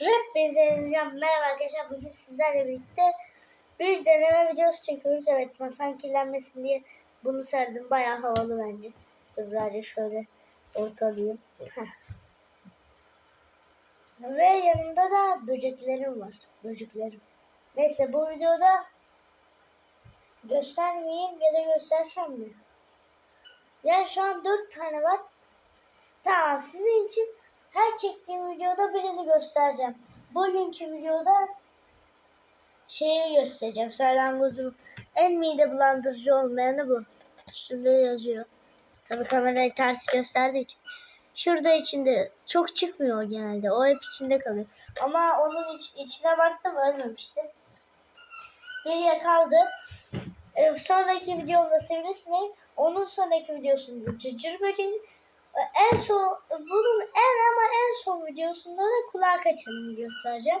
Rap benzeyen merhaba arkadaşlar bugün sizlerle birlikte bir deneme videosu çekiyoruz. Evet masam kirlenmesin diye bunu serdim. Bayağı havalı bence. Dur birazcık şöyle ortalayayım. Heh. Ve yanımda da böceklerim var. Böceklerim. Neyse bu videoda göstermeyeyim ya da göstersem mi? Yani şu an dört tane var. Tamam sizin için her çektiğim videoda birini göstereceğim. Bugünkü videoda şeyi göstereceğim. Salyangozun en mide bulandırıcı olmayanı bu. Üstünde yazıyor. Tabii kamerayı ters gösterdiği için. Şurada içinde çok çıkmıyor genelde. O hep içinde kalıyor. Ama onun iç, içine baktım ölmemişti. Geriye kaldı. Ee, sonraki videomda sivrisineği. Onun sonraki videosunda cırcır böceği. En son bunun en ama en son videosunda da kulağa kaçanını göstereceğim.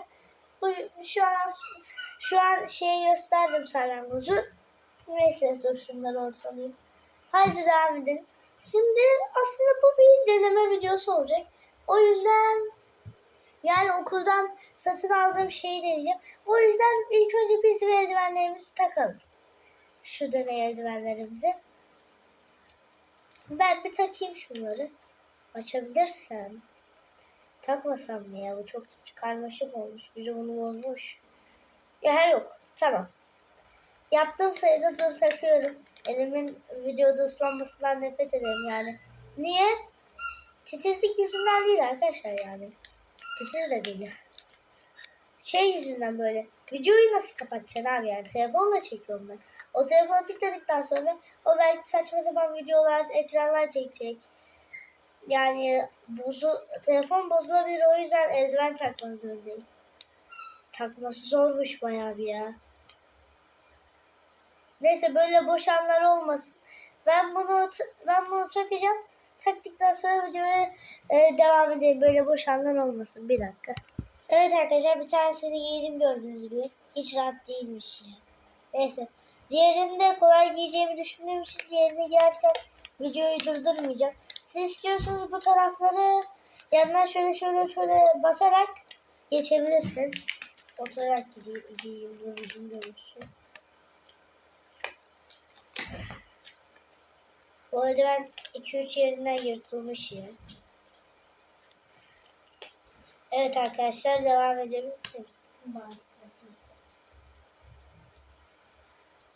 Bu şu an şu an şeyi gösterdim salyangozu. Neyse dur şunları ortalayayım. Haydi devam edelim. Şimdi aslında bu bir deneme videosu olacak. O yüzden yani okuldan satın aldığım şeyi deneyeceğim. O yüzden ilk önce biz eldivenlerimizi takalım. Şu deney eldivenlerimizi. Ben bir takayım şunları. Açabilirsem. Takmasam mı ya? Bu çok karmaşık olmuş. Biri bunu bozmuş. Ya yok. Tamam. Yaptığım sayıda dur takıyorum. Elimin videoda ıslanmasından nefret ederim yani. Niye? Titizlik yüzünden değil arkadaşlar yani. Titiz de değil. Şey yüzünden böyle. Videoyu nasıl kapatacaksın abi yani? Telefonla çekiyorum ben. O telefonu tıkladıktan sonra o belki saçma sapan videolar, ekranlar çekecek. Yani bozu, telefon bozulabilir o yüzden eldiven takmanız zorundayım. Takması zormuş bayağı bir ya. Neyse böyle boş anlar olmasın. Ben bunu ben bunu takacağım. Taktıktan sonra videoya e, devam edelim. Böyle boş anlar olmasın. Bir dakika. Evet arkadaşlar bir tanesini giydim gördüğünüz gibi. Hiç rahat değilmiş ya. Neyse. Diğerini de kolay giyeceğimi düşündüğüm için diğerini giyerken videoyu durdurmayacağım. Siz istiyorsanız bu tarafları yandan şöyle şöyle şöyle basarak geçebilirsiniz. Oturarak gideyim. Bu arada ben 2-3 yerinden yırtılmış ya. Evet arkadaşlar devam edelim.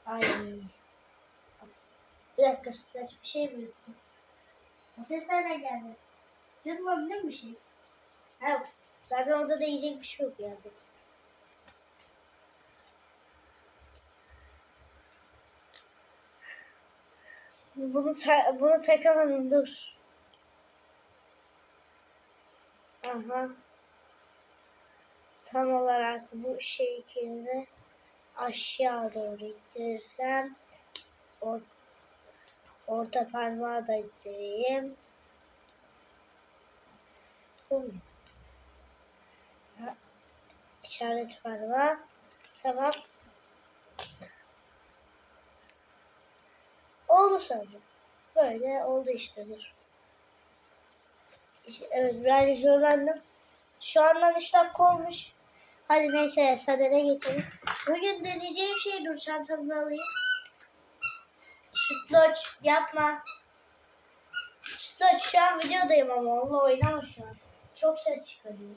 Ay. Bir dakika saç bir şey mi yuttum? O ses nereden geldi? Mi bir şey? Ha. Zaten orada da yiyecek bir şey yok yani. Bunu ta- bunu takamadım dur. Aha. Tam olarak bu şekilde aşağı doğru ittirirsem or orta parmağı da ittireyim. Ha, İşaret parmağı. Tamam. Oldu sanırım. Böyle oldu işte dur. Evet birazcık zorlandım. Şu andan 3 dakika olmuş. Hadi neyse sadede geçelim. Bugün deneyeceğim şey dur çantamı alayım. Sütlaç yapma. Sütlaç şu an videodayım ama onunla oynama şu an. Çok ses çıkarıyor.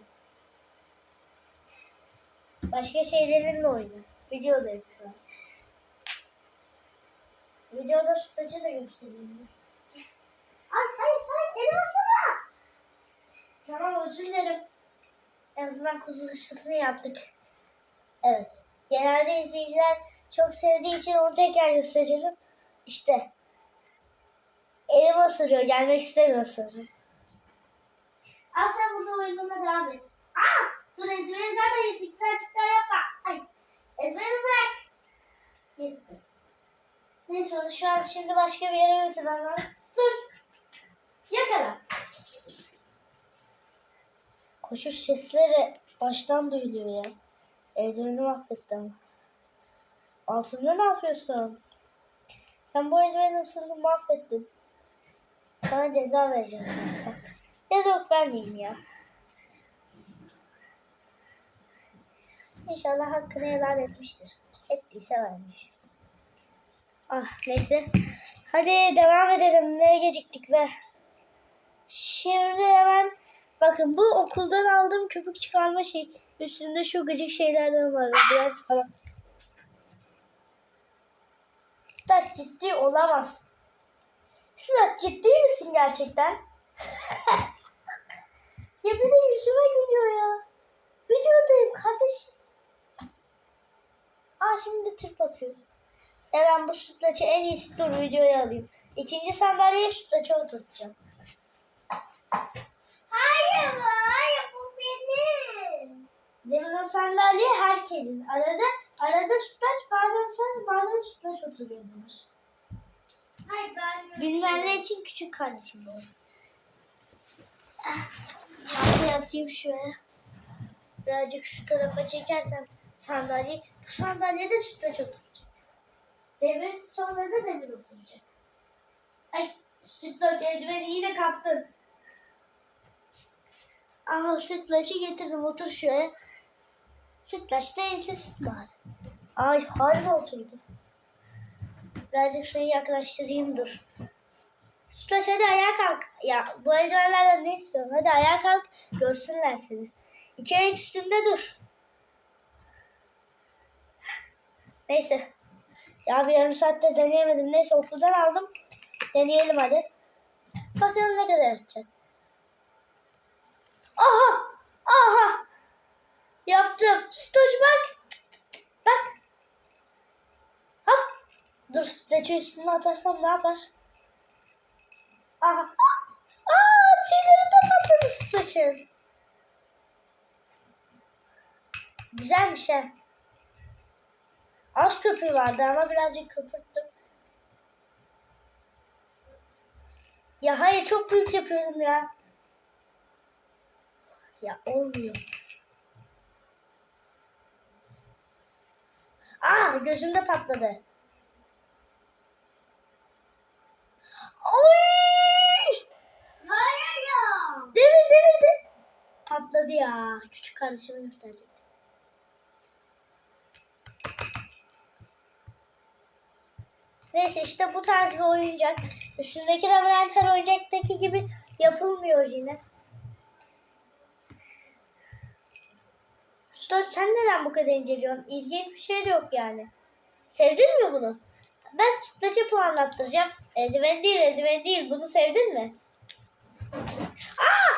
Başka şeylerinle oyna. Videodayım şu an. Videoda sütlacı da göstereyim. Ay ay ay elim ısırma. Tamam özür dilerim. En azından kuzu dışısını yaptık. Evet. Genelde izleyiciler çok sevdiği için onu tekrar gösteriyorum. İşte. Elim ısırıyor. Gelmek istemiyorsun. Al sen burada oyununa devam et. Aa! Dur eldiveni zaten. Birazcık daha yapma. Ay. Eldiveni bırak. Yırttı. Neyse onu şu an şimdi başka bir yere götürmem lazım. Dur. Yakala. Koşuş sesleri baştan duyuluyor ya. Eldiveni mahvettim. Altında ne yapıyorsun? Sen bu eldiveni ısırdın mahvettin. Sana ceza vereceğim ben sana. Ya da yok vermeyeyim ya. İnşallah hakkını helal etmiştir. Ettiyse vermiş. Ah neyse. Hadi devam edelim. Neye geciktik be? Şimdi hemen bakın bu okuldan aldığım köpük çıkarma şey. Üstünde şu gıcık şeylerden var. Biraz falan. Sen ciddi olamaz. Sen ciddi misin gerçekten? ya bir de yüzüme gülüyor ya. Videodayım kardeşim. Aa şimdi tip atıyoruz. E ben bu sütlaçı en iyisi dur videoya alayım. İkinci sandalyeye sütlaçı oturtacağım. Hayır, hayır. Demin o sandalye herkesin. Arada arada sütlaç bazen sen bazen sütlaç oturuyordunuz. Hayır ben Bilmeyenler için küçük kardeşim bu. Çantayı atayım şuraya. Birazcık şu tarafa çekersem sandalye. Bu sandalyede sütlaç oturacak. Demir sonra da demir oturacak. Ay sütlaç eldiveni yine kaptın. Aha sütlaçı getirdim otur şuraya. Sütlaç değilse süt var. Ay harbi oturdu. Birazcık seni yaklaştırayım dur. Sütlaç hadi ayağa kalk. Ya bu eldivenlerden ne istiyorsun? Hadi ayağa kalk görsünler seni. İki ayak üstünde dur. Neyse. Ya bir yarım saatte deneyemedim. Neyse okuldan aldım. Deneyelim hadi. Bakalım ne kadar edecek. Aha! Aha! Yaptım. Sütlaç bak. Bak. Hop. Dur sütlacı üstüne atarsam ne yapar? Aha. Aa, tüyleri de patladı sütlacın. Güzelmiş ha. Az köpüğü vardı ama birazcık köpürttüm. Ya hayır çok büyük yapıyorum ya. Ya olmuyor. Aa gözümde patladı. Oy! Hayır ya. Devir devirdi. Patladı ya. Küçük kardeşime gösterecek. Neyse işte bu tarz bir oyuncak. Üstündeki labirentler oyuncaktaki gibi yapılmıyor yine. Usta sen neden bu kadar inceliyorsun? İlginç bir şey de yok yani. Sevdin mi bunu? Ben sütlaça puanlattıracağım. Eldiven değil, eldiven değil. Bunu sevdin mi? Aa!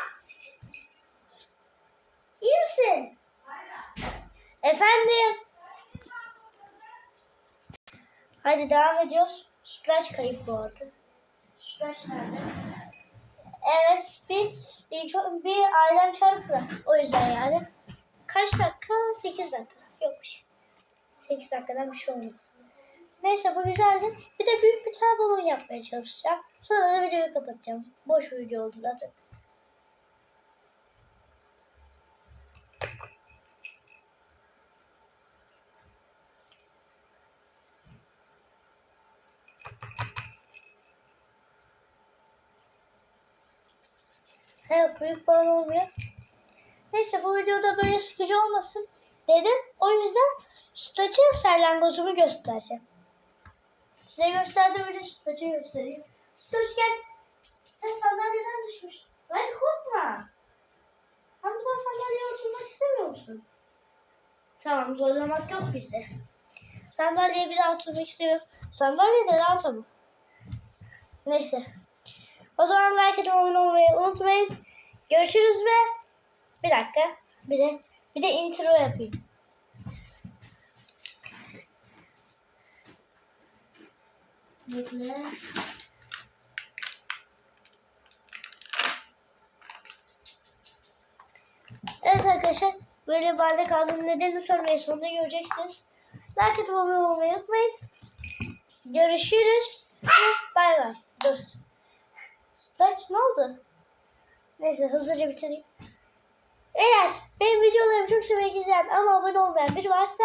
İyi misin? Efendim? Hadi devam ediyoruz. Sütlaç kayıp bu arada. Sütlaç nerede? Evet bir, bir, çok- bir ailem çarptı. O yüzden yani. Kaç dakika? 8 dakika. Yokmuş. 8 dakikadan bir şey olmaz. Neyse bu güzeldi. Bir de büyük bir tane balon yapmaya çalışacağım. Sonra da videoyu kapatacağım. Boş bir video oldu zaten. Evet büyük balon olmuyor. Neyse bu videoda böyle sıkıcı olmasın dedim. O yüzden sütlaçı salyangozumu göstereceğim. Size gösterdim bir de sütlaçı göstereyim. Sütlaç gel. Sen sandalyeden düşmüşsün. Hadi korkma. Sen buradan sandalyeye oturmak istemiyor musun? Tamam zorlamak yok bizde. Sandalyeye bir daha oturmak istiyorum. Sandalye de rahat ama. Neyse. O zaman like atıp abone olmayı unutmayın. Görüşürüz ve bir dakika. Bir de bir de intro yapayım. Bekle. Evet arkadaşlar böyle barda kaldığım nedeni sormayı sonunda göreceksiniz. Like atıp abone olmayı unutmayın. Görüşürüz. Bay bay. Dur. Kaç ne oldu? Neyse hızlıca bitireyim. Eğer benim videolarımı çok sevmek isteyen ama abone olmayan biri varsa